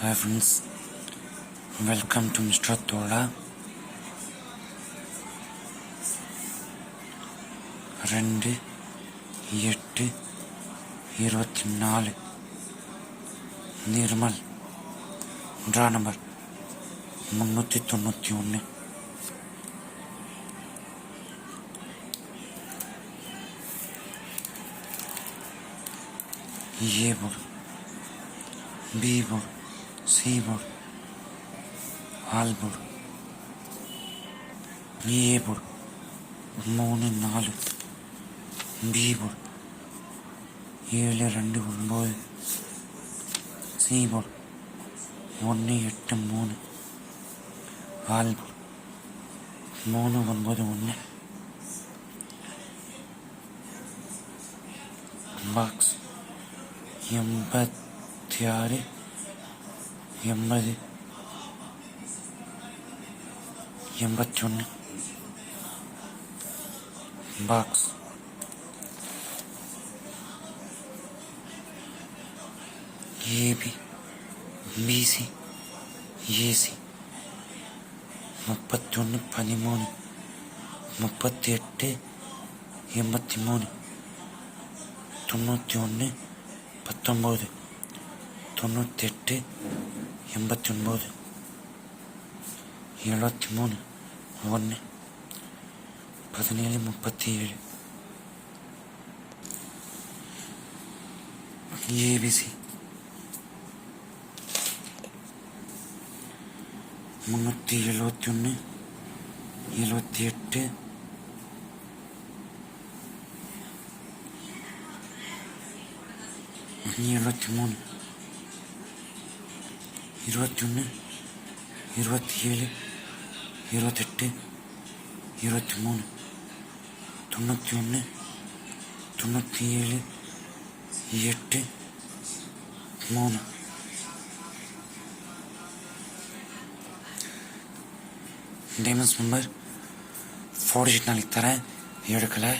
Hi friends welcome to mister தோலா ரெண்டு எட்டு இருபத்தி நாலு நிர்மல். Draw number. முந்நூற்றி தொண்ணூற்றி ஒன்று A board B board C board all மூணு நாலு பி ஏழு ரெண்டு ஒம்பது சி ஒன்று எட்டு மூணு ஆல் மூணு ஒன்பது ஒன்று பாக்ஸ் எண்பத்தி ஆறு எண்பது எண்பத்தி ஒன்று பாக்ஸ் ஏபி பிசி ஏசி முப்பத்தி ஒன்று பதிமூணு முப்பத்தி எட்டு எண்பத்தி மூணு தொண்ணூற்றி ஒன்று பத்தொம்போது. தொண்ணூற்றி எட்டு எண்பத்தி ஒன்பது எழுபத்தி மூணு ஒன்று பதினேழு முப்பத்தி ஏழு ஏபிசி முந்நூற்றி எழுபத்தி ஒன்று எழுபத்தி எட்டு எழுபத்தி மூணு இருபத்தி ஒன்று இருபத்தி ஏழு இருபத்தெட்டு இருபத்தி மூணு தொண்ணூற்றி ஒன்று தொண்ணூற்றி ஏழு எட்டு மூணு. டைமண்ட்ஸ் நம்பர் ஃபோர் ஷீட் நாளைக்கு தரேன். எடுக்கலை?